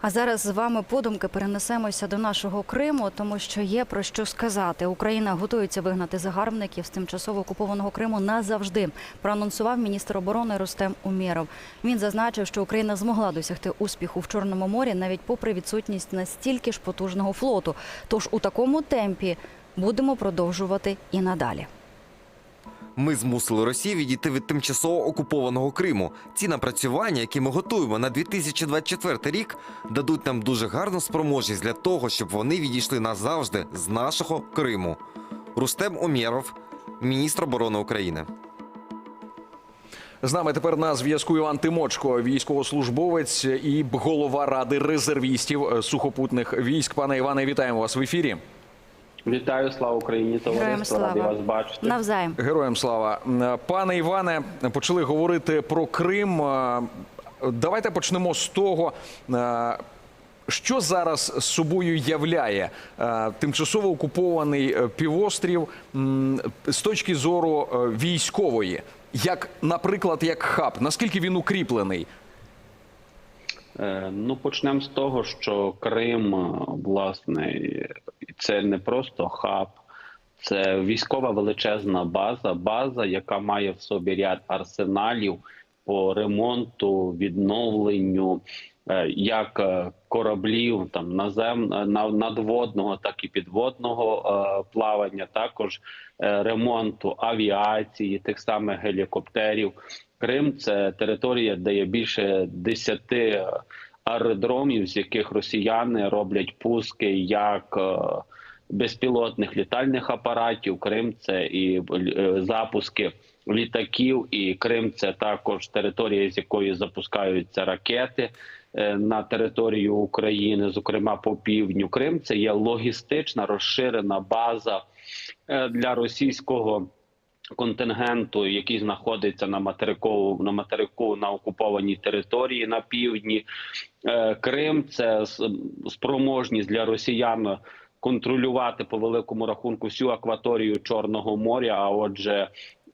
А зараз з вами подумки перенесемося до нашого Криму, тому що є про що сказати. Україна готується вигнати загарбників з тимчасово окупованого Криму назавжди. Проанонсував міністр оборони Рустем Умєров. Він зазначив, що Україна змогла досягти успіху в Чорному морі навіть попри відсутність настільки ж потужного флоту. Тож у такому темпі будемо продовжувати і надалі. Ми змусили Росію відійти від тимчасово окупованого Криму. Ці напрацювання, які ми готуємо на 2024 рік, дадуть нам дуже гарну спроможність для того, щоб вони відійшли назавжди з нашого Криму. Рустем Омєров, міністр оборони України. З нами тепер на зв'язку Іван Тимочко, військовослужбовець і голова ради резервістів е, сухопутних військ. Пане Іване, вітаємо вас в ефірі. Вітаю, слава Україні, товариство. Раді вас бачити. Навзаєм. Героям слава. Пане Іване, почали говорити про Крим. Давайте почнемо з того. Що зараз з собою являє тимчасово окупований е, півострів з точки зору е, військової, як, наприклад, як хаб? Наскільки він укріплений? Е, Ну, почнемо з того, що Крим, е, власне, це не просто хаб, це військова величезна база, база, яка має в собі ряд арсеналів по ремонту, відновленню. е, Як кораблів там назем на- надводного, так і підводного плавання, також ремонту авіації, тих самих гелікоптерів. Крим це територія, де є більше десяти аеродромів, з яких росіяни роблять пуски як е, безпілотних літальних апаратів. Крим це і е, запуски літаків, і Крим це також територія, з якої запускаються ракети е, на територію України, зокрема по півдню. Крим це є логістична розширена база е, для російського контингенту, який знаходиться на материку на материку на окупованій території на півдні. Е, Крим це спроможність для росіян контролювати по великому рахунку всю акваторію Чорного моря. А отже,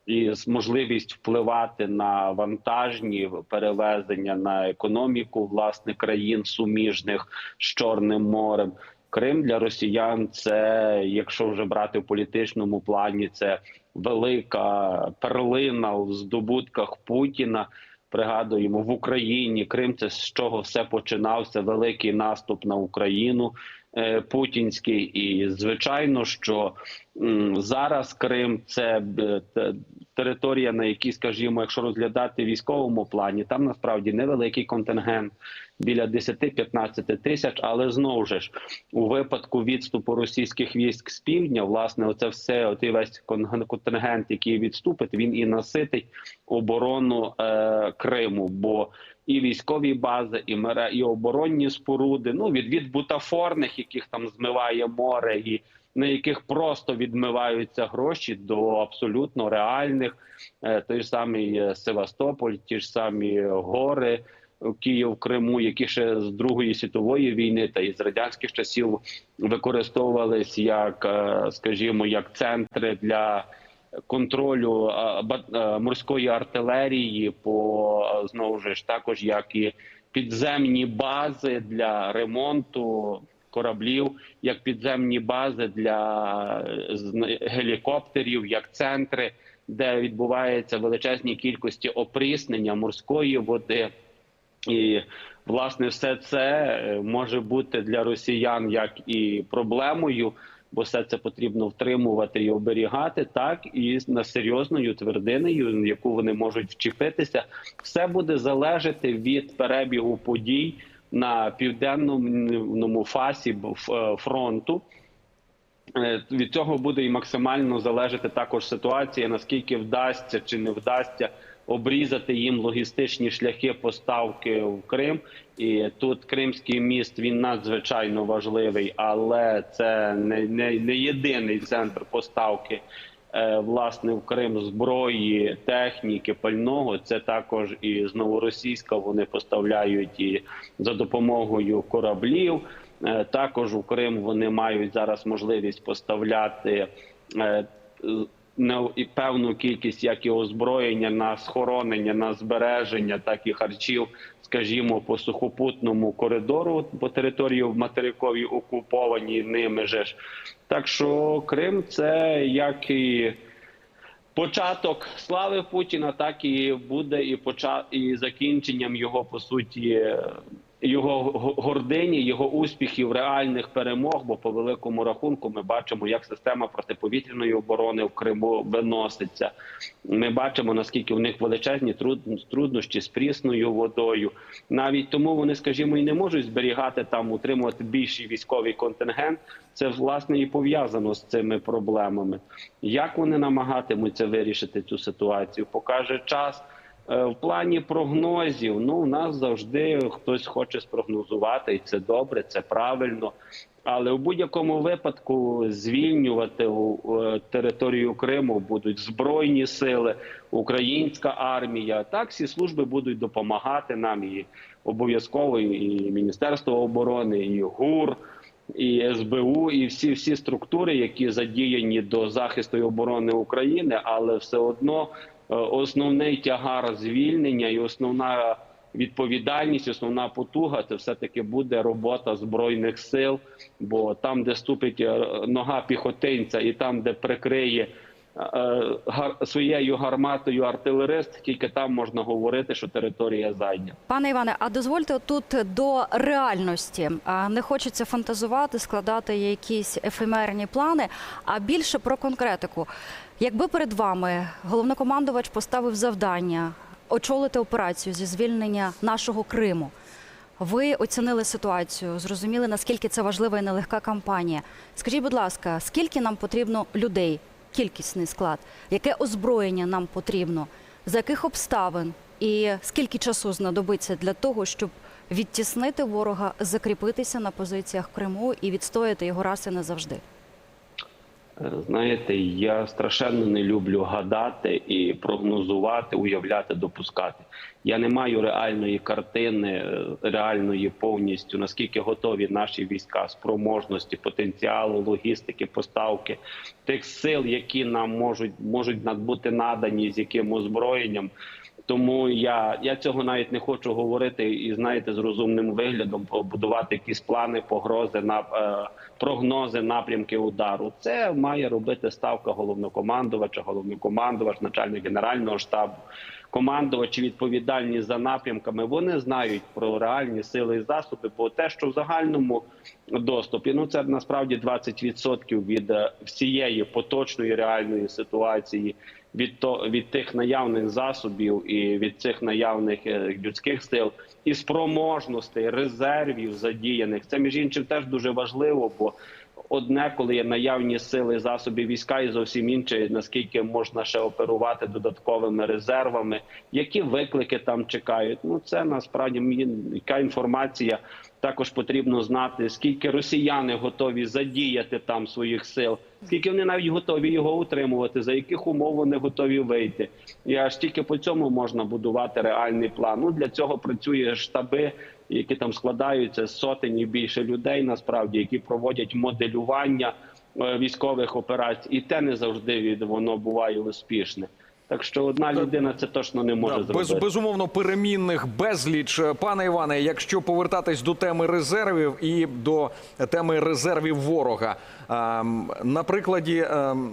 і можливість впливати на вантажні перевезення на економіку власне країн суміжних з Чорним морем. Крим для росіян це, якщо вже брати в політичному плані, це велика перлина в здобутках Путіна. Пригадуємо в Україні Крим, це з чого все починався. Великий наступ на Україну е, путінський. І звичайно, що зараз Крим це е, територія, на якій, скажімо, якщо розглядати в військовому плані, там насправді невеликий контингент біля 10-15 тисяч. Але знову ж у випадку відступу російських військ з півдня, власне, оце все, оцей весь кон- контингент, який відступить, він і наситить оборону е, Криму. Бо і військові бази, і мере, і оборонні споруди. Ну від від бутафорних, яких там змиває море, і на яких просто відмиваються гроші, до абсолютно реальних. Е, той самий е, Севастополь, ті ж самі гори. Київ, Криму, які ще з Другої світової війни та із радянських часів використовувались як, е, скажімо, як центри для контролю е, е, морської артилерії, по е, знову ж також як і підземні бази для ремонту кораблів, як підземні бази для е, гелікоптерів, як центри, де відбувається величезні кількості опріснення морської води. І власне все це е, може бути для росіян як і проблемою, бо все це потрібно втримувати і оберігати, так і на серйозною твердиною, яку вони можуть вчепитися. Все буде залежати від перебігу подій на південному фасі е, фронту. Е, Від цього буде і максимально залежати також ситуація, наскільки вдасться чи не вдасться обрізати їм логістичні шляхи поставки в Крим. І тут Кримський міст він надзвичайно важливий, але це не, не, не єдиний центр поставки. Е, Власне, в Крим зброї, техніки, пального це також і з новоросійська вони поставляють і за допомогою кораблів. Е, Також у Крим вони мають зараз можливість поставляти е, на певну кількість як і озброєння на схоронення, на збереження, так і харчів, скажімо, по сухопутному коридору по території в материковій окупованій ними же ж. Так що Крим це як і початок слави Путіна, так і буде і поча... і закінченням його по суті. Його гордині, його успіхів, реальних перемог. Бо по великому рахунку ми бачимо, як система протиповітряної оборони в Криму виноситься. Ми бачимо наскільки у них величезні труднощі з прісною водою. Навіть тому вони, скажімо, і не можуть зберігати там, утримувати більший військовий контингент. Це власне і пов'язано з цими проблемами. Як вони намагатимуться вирішити цю ситуацію, покаже час. Е, В плані прогнозів, ну у нас завжди хтось хоче спрогнозувати, і це добре, це правильно. Але у будь-якому випадку звільнювати е, територію Криму будуть збройні сили, українська армія. Так всі служби будуть допомагати нам і обов'язково і Міністерство оборони, і ГУР, і СБУ, і всі всі структури, які задіяні до захисту і оборони України, але все одно основний тягар звільнення і основна відповідальність, основна потуга це все таки буде робота збройних сил. Бо там, де ступить е, нога піхотинця, і там, де прикриє е, своєю гарматою артилерист, тільки там можна говорити, що територія зайнята. Пане Іване, а дозвольте тут до реальності. Не хочеться фантазувати, складати якісь ефемерні плани, а більше про конкретику. Якби перед вами головнокомандувач поставив завдання очолити операцію зі звільнення нашого Криму. Ви оцінили ситуацію, зрозуміли, наскільки це важлива і нелегка кампанія. Скажіть, будь ласка, скільки нам потрібно людей, кількісний склад, яке озброєння нам потрібно, за яких обставин і скільки часу знадобиться для того, щоб відтіснити ворога, закріпитися на позиціях Криму і відстояти його раз і назавжди? Знаєте, я страшенно не люблю гадати і прогнозувати, уявляти, допускати. Я не маю реальної картини, е, реальної повністю наскільки готові наші війська, спроможності, потенціалу, логістики, поставки тих сил, які нам можуть можуть бути надані з яким озброєнням. Тому я, я цього навіть не хочу говорити і знаєте, з розумним виглядом побудувати якісь плани, погрози на е, прогнози, напрямки удару. Це має робити ставка головнокомандувача, головнокомандувач, начальник генерального штабу, командувачі відповідальні за напрямками. Вони знають про реальні сили і засоби, бо те, що в загальному доступі, ну це насправді 20% від е, всієї поточної реальної ситуації від то від тих наявних засобів і від цих наявних е, людських сил і спроможностей, резервів задіяних. Це між іншим теж дуже важливо, бо одне, коли є наявні сили, засоби війська, і зовсім інше, наскільки можна ще оперувати додатковими резервами, які виклики там чекають. Ну це насправді яка інформація. Також потрібно знати, скільки росіяни готові задіяти там своїх сил, скільки вони навіть готові його утримувати, за яких умов вони готові вийти. І аж тільки по цьому можна будувати реальний план. Ну для цього працює штаби, які там складаються з сотень і більше людей, насправді, які проводять моделювання е, військових операцій, і те не завжди воно буває успішне. Так що одна людина це точно не може зробити. Без, безумовно, перемінних безліч. Пане Іване, якщо повертатись до теми резервів і до теми резервів ворога, ем, на прикладі ем,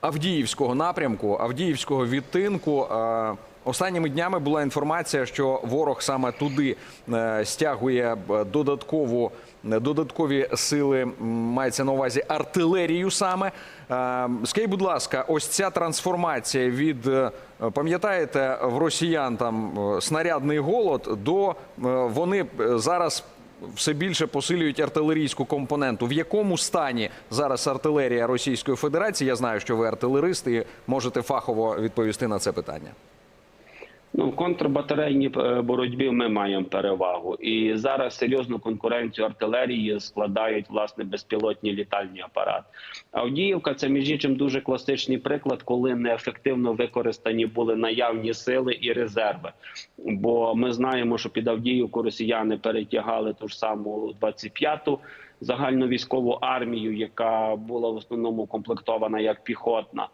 Авдіївського напрямку, Авдіївського відтинку. Е, Останніми днями була інформація, що ворог саме туди е, стягує е, додаткову додаткові сили, мається на увазі артилерію саме. Е, Скажіть, будь ласка, ось ця трансформація від е, пам'ятаєте в росіян там е, снарядний голод до е, вони е, зараз все більше посилюють артилерійську компоненту. В якому стані зараз артилерія Російської Федерації? Я знаю, що ви артилерист і можете фахово відповісти на це питання. Ну, в контрбатарейній е, боротьбі ми маємо перевагу, і зараз серйозну конкуренцію артилерії складають власне безпілотні літальні апарати. Авдіївка це між іншим дуже класичний приклад, коли неефективно використані були наявні сили і резерви. Бо ми знаємо, що під Авдіївку росіяни перетягали ту ж саму 25-ту загальну військову армію, яка була в основному комплектована як піхотна,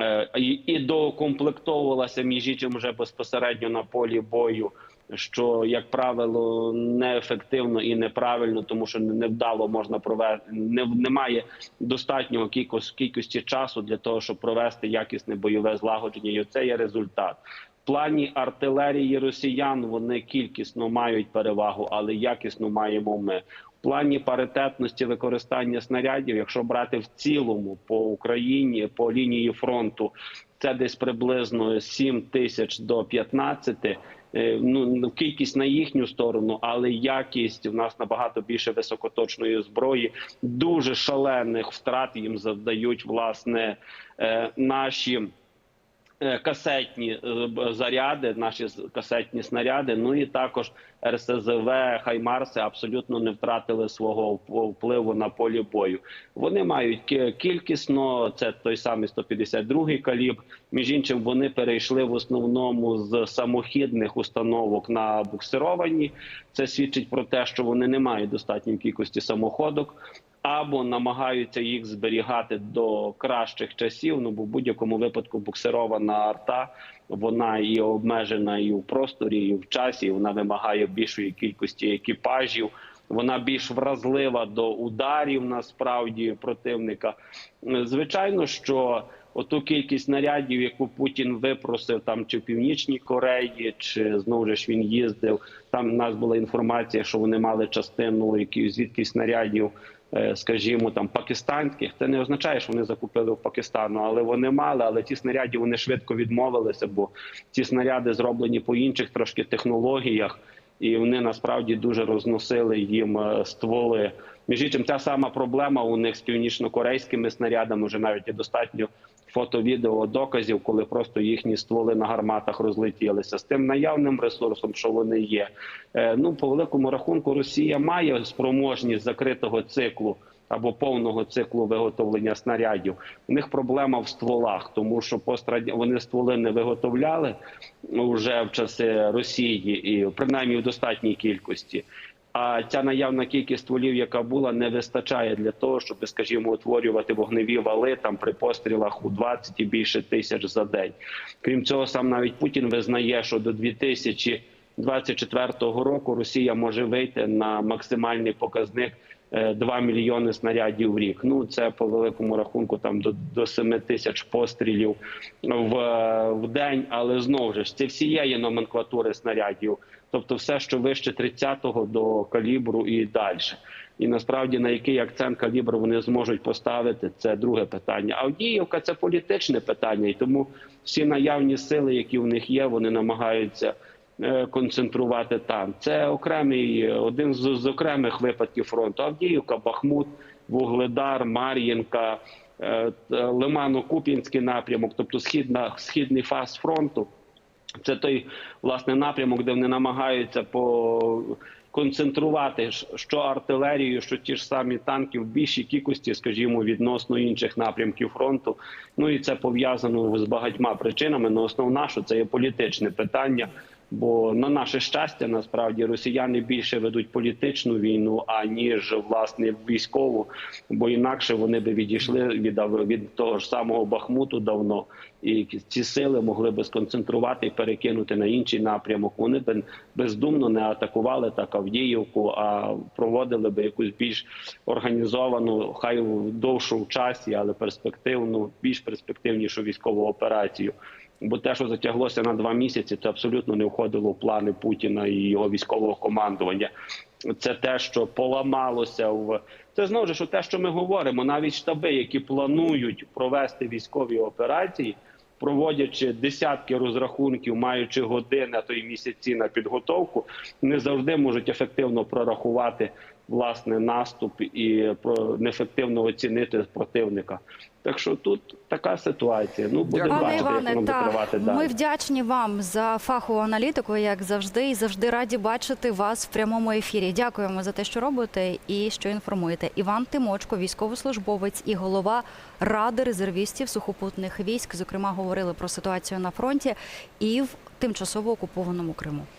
Е, і докомплектовувалася між іншим вже безпосередньо на полі бою. Що як правило неефективно і неправильно, тому що невдало можна провести не немає достатнього кількості, кількості часу для того, щоб провести якісне бойове злагодження. І це є результат. В плані артилерії росіян вони кількісно мають перевагу, але якісно маємо ми. Плані паритетності використання снарядів, якщо брати в цілому по Україні по лінії фронту, це десь приблизно 7 тисяч до 15. Е, Ну кількість на їхню сторону, але якість в нас набагато більше високоточної зброї. Дуже шалених втрат їм завдають власне е, наші. е, Касетні заряди, наші касетні снаряди. Ну і також РСЗВ Хаймарси абсолютно не втратили свого вп- впливу на полі бою. Вони мають кількісно. Це той самий 152-й калібр. Між іншим, вони перейшли в основному з самохідних установок на буксировані. Це свідчить про те, що вони не мають достатньої кількості самоходок. Або намагаються їх зберігати до кращих часів. Ну бо в будь-якому випадку буксирована арта вона і обмежена і в просторі, і в часі. і Вона вимагає більшої кількості екіпажів. Вона більш вразлива до ударів насправді противника. Звичайно, що оту кількість снарядів, яку Путін випросив там чи в Північній Кореї, чи знову ж він їздив. Там в нас була інформація, що вони мали частину якихось звідки снарядів е, скажімо, там пакистанських, це не означає, що вони закупили в Пакистану, але вони мали. Але ті снаряди вони швидко відмовилися, бо ці снаряди зроблені по інших трошки технологіях, і вони насправді дуже розносили їм е, стволи. Між іншим, та сама проблема у них з північно-корейськими снарядами вже навіть є достатньо фото-відео доказів, коли просто їхні стволи на гарматах розлетілися з тим наявним ресурсом, що вони є. Е, Ну по великому рахунку, Росія має спроможність закритого циклу. Або повного циклу виготовлення снарядів у них проблема в стволах, тому що постраді вони стволи не виготовляли вже в часи Росії, і принаймні в достатній кількості. А ця наявна кількість стволів, яка була, не вистачає для того, щоб, скажімо, утворювати вогневі вали там при пострілах у 20 і більше тисяч за день. Крім цього, сам навіть Путін визнає, що до 2024 року Росія може вийти на максимальний показник. Е, 2 мільйони снарядів в рік. Ну це по великому рахунку там до, до 7 тисяч пострілів в, в день. Але знову ж це всієї номенклатури снарядів, тобто все, що вище 30-го до калібру і далі. І насправді на який акцент калібр вони зможуть поставити, це друге питання. Авдіївка це політичне питання, і тому всі наявні сили, які в них є, вони намагаються е, концентрувати там. Це окремий е, один з, з окремих випадків фронту. Авдіївка, Бахмут, Вугледар, Мар'їнка, е, Лимано-Куп'янський напрямок, тобто східна східний фаз фронту. Це той власне напрямок, де вони намагаються по концентрувати що артилерію, що ті ж самі танки в більшій кількості, скажімо, відносно інших напрямків фронту. Ну і це пов'язано з багатьма причинами. Ну, основна, що це є політичне питання. Бо на наше щастя, насправді росіяни більше ведуть політичну війну, аніж власне військову, бо інакше вони би відійшли від, від того ж самого Бахмуту давно, і ці сили могли би сконцентрувати і перекинути на інший напрямок. Вони б бездумно не атакували так Авдіївку, а проводили би якусь більш організовану, хай довшу в часі, але перспективну, більш перспективнішу військову операцію. Бо те, що затяглося на два місяці, це абсолютно не входило в плани Путіна і його військового командування. Це те, що поламалося в це знову ж що те, що ми говоримо, навіть штаби, які планують провести військові операції, проводячи десятки розрахунків, маючи години, а то й місяці на підготовку, не завжди можуть ефективно прорахувати власне наступ і неефективно оцінити противника. Так що тут така ситуація. Ну будемо Пане бачити, Іване, буде так, тривати ми вдячні вам за фахову аналітику, як завжди, і завжди раді бачити вас в прямому ефірі. Дякуємо за те, що робите і що інформуєте. Іван Тимочко, військовослужбовець і голова ради резервістів сухопутних військ. Зокрема, говорили про ситуацію на фронті і в тимчасово окупованому Криму.